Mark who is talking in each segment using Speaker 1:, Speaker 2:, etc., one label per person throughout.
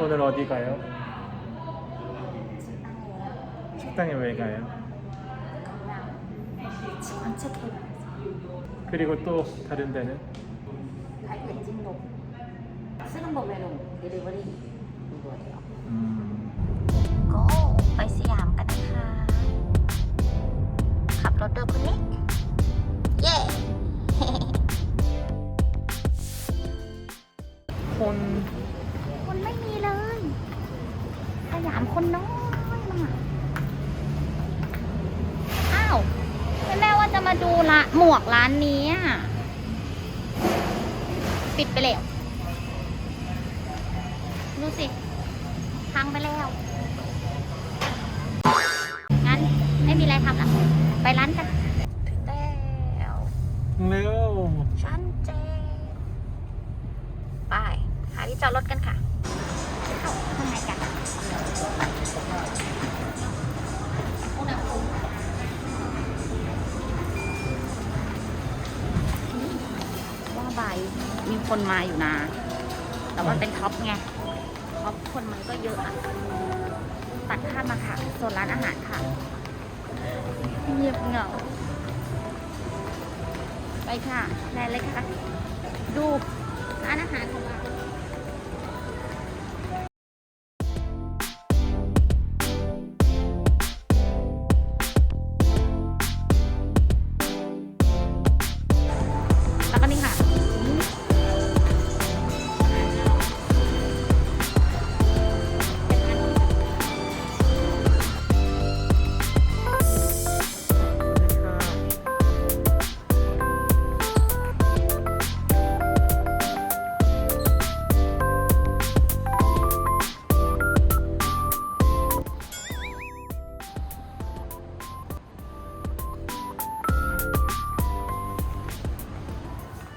Speaker 1: 오늘 어디 가요? 식당에 왜 가요?
Speaker 2: 그냥 지금 체크해봐야지.
Speaker 1: 그리고 또 다른 데는?
Speaker 2: 갈비 찐동. 쓰는 법에는 데리버리 이거예요.
Speaker 1: 음,
Speaker 2: ก็ไปสยามกันนะคะ ขับรถด้วยคุณนิกเย้
Speaker 1: 콘
Speaker 2: คน ยามคนน้อยมากอ้าวแม่ว่าจะมาดูละหมวกร้านนี้ปิดไปแล้วดูสิพังไปแล้ว งั้นไม่มีอะไรทำละไปร้านกัน มีคนมาอยู่นะ แต่ว่าเป็นท็อปไง ท็อปคนมันก็เยอะอะตัดข้ามมาค่ะโซนร้านอาหารค่ะ เงียบเหงา ไปค่ะแนนเลยค่ะ ดูร้านอาหารของเรา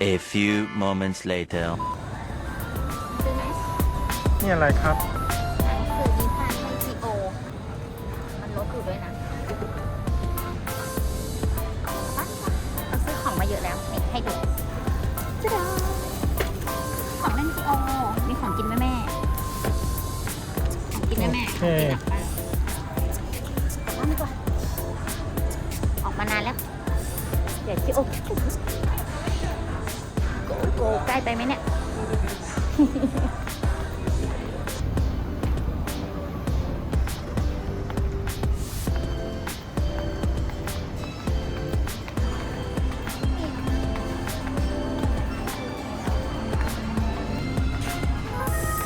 Speaker 3: A few moments later.
Speaker 2: ซื้อไหม
Speaker 1: นี่อะไรครับ
Speaker 2: หนังสือนิทานไทยจีโอมันลดอยู่ด้วยนะปั๊บเราซื้อของมาเยอะแล้วนี่ให้ดูจ้าดาของเล่นจีโอมีของกินแม่แม่ๆของกินแม่แม่ๆของกินอะไปกลับบ้านดีกว่าออกมานานแล้วเดี๋ยวจีโอโกโกใกล้ไปไหมเนี่ย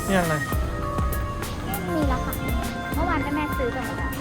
Speaker 1: นี่อะไร
Speaker 2: มีแล้วค่ะ เมื่อวานแม่แม่ซื้อไปหมดแล้ว